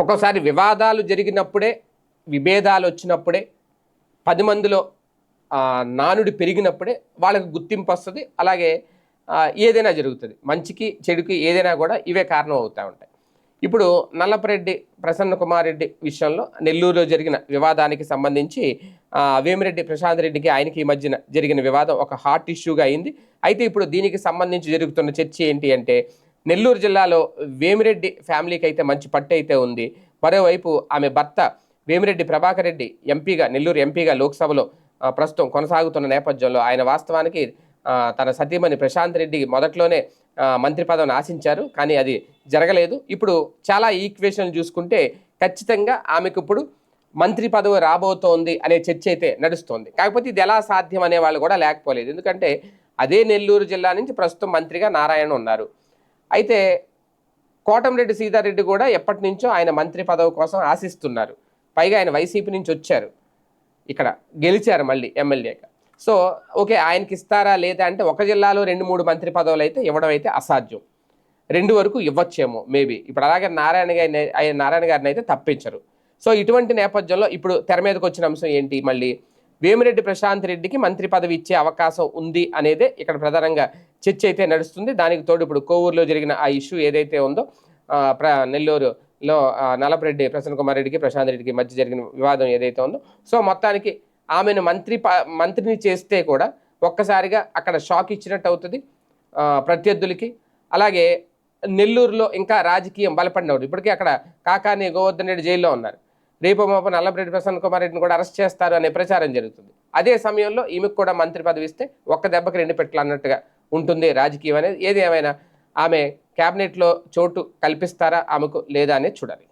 ఒక్కోసారి వివాదాలు జరిగినప్పుడే విభేదాలు వచ్చినప్పుడే పది మందిలో నానుడి పెరిగినప్పుడే వాళ్ళకి గుర్తింపు వస్తుంది. అలాగే ఏదైనా జరుగుతుంది. మంచికి చెడుకి ఏదైనా కూడా ఇవే కారణం అవుతూ ఉంటాయి. ఇప్పుడు నల్లపరెడ్డి ప్రసన్న కుమార్ రెడ్డి విషయంలో నెల్లూరులో జరిగిన వివాదానికి సంబంధించి వేమిరెడ్డి ప్రశాంత్ రెడ్డికి ఆయనకి ఈ మధ్యన జరిగిన వివాదం ఒక హాట్ ఇష్యూగా అయింది. అయితే ఇప్పుడు దీనికి సంబంధించి జరుగుతున్న చర్చ ఏంటి అంటే నెల్లూరు జిల్లాలో వేమిరెడ్డి ఫ్యామిలీకి అయితే మంచి పట్టు అయితే ఉంది. మరోవైపు ఆమె భర్త వేమిరెడ్డి ప్రభాకర్ రెడ్డి ఎంపీగా నెల్లూరు ఎంపీగా లోక్సభలో ప్రస్తుతం కొనసాగుతున్న నేపథ్యంలో ఆయన వాస్తవానికి తన సతీమణి ప్రశాంత్ రెడ్డి మొదట్లోనే మంత్రి పదవిని ఆశించారు. కానీ అది జరగలేదు. ఇప్పుడు చాలా ఈక్వేషన్లు చూసుకుంటే ఖచ్చితంగా ఆమెకు ఇప్పుడు మంత్రి పదవి రాబోతోంది అనే చర్చ అయితే నడుస్తోంది. కాకపోతే ఇది ఎలా సాధ్యం అనే వాళ్ళు కూడా లేకపోలేదు. ఎందుకంటే అదే నెల్లూరు జిల్లా నుంచి ప్రస్తుతం మంత్రిగా నారాయణ ఉన్నారు. అయితే కోటంరెడ్డి సీతారెడ్డి కూడా ఎప్పటి నుంచో ఆయన మంత్రి పదవి కోసం ఆశిస్తున్నారు. పైగా ఆయన వైసీపీ నుంచి వచ్చారు. ఇక్కడ గెలిచారు మళ్ళీ ఎమ్మెల్యేగా. సో ఓకే ఆయనకి ఇస్తారా లేదా అంటే ఒక జిల్లాలో రెండు మూడు మంత్రి పదవులు అయితే ఇవ్వడం అయితే అసాధ్యం. రెండు వరకు ఇవ్వచ్చేమో మేబీ. ఇప్పుడు అలాగే నారాయణ గారిని ఆయన నారాయణ గారిని అయితే తప్పించరు. సో ఇటువంటి నేపథ్యంలో ఇప్పుడు తెర మీదకి వచ్చిన అంశం ఏంటి మళ్ళీ? వేమిరెడ్డి ప్రశాంత్ రెడ్డికి మంత్రి పదవి ఇచ్చే అవకాశం ఉంది అనేదే ఇక్కడ ప్రధానంగా చర్చ అయితే నడుస్తుంది. దానికి తోడు ఇప్పుడు కోవూరులో జరిగిన ఆ ఇష్యూ ఏదైతే ఉందో ప్ర నెల్లూరులో ఆ, నల్లపరెడ్డి ప్రసన్న కుమార్ రెడ్డికి ప్రశాంత్ రెడ్డికి మధ్య జరిగిన వివాదం ఏదైతే ఉందో సో మొత్తానికి ఆమెను మంత్రి ప- మంత్రిని చేస్తే కూడా ఒక్కసారిగా అక్కడ షాక్ ఇచ్చినట్టు అవుతుంది. ప్రత్యర్థులకి. అలాగే నెల్లూరులో ఇంకా రాజకీయం బలపడినవాడు ఇప్పటికీ అక్కడ కాకాని గోవర్ధన్ రెడ్డి జైల్లో ఉన్నారు. రేపు మాపు నల్లపరెడ్డి ప్రసన్న కుమార్ రెడ్డిని కూడా అరెస్ట్ చేస్తారు అనే ప్రచారం జరుగుతుంది. అదే సమయంలో ఈమెకు కూడా మంత్రి పదవి ఇస్తే ఒక్క దెబ్బకి రెండు పెట్టలు అన్నట్టుగా ఉంటుంది రాజకీయం అనేది. ఏది ఏమైనా ఆమె క్యాబినెట్లో చోటు కల్పిస్తారా ఆమెకు లేదా అనేది చూడాలి.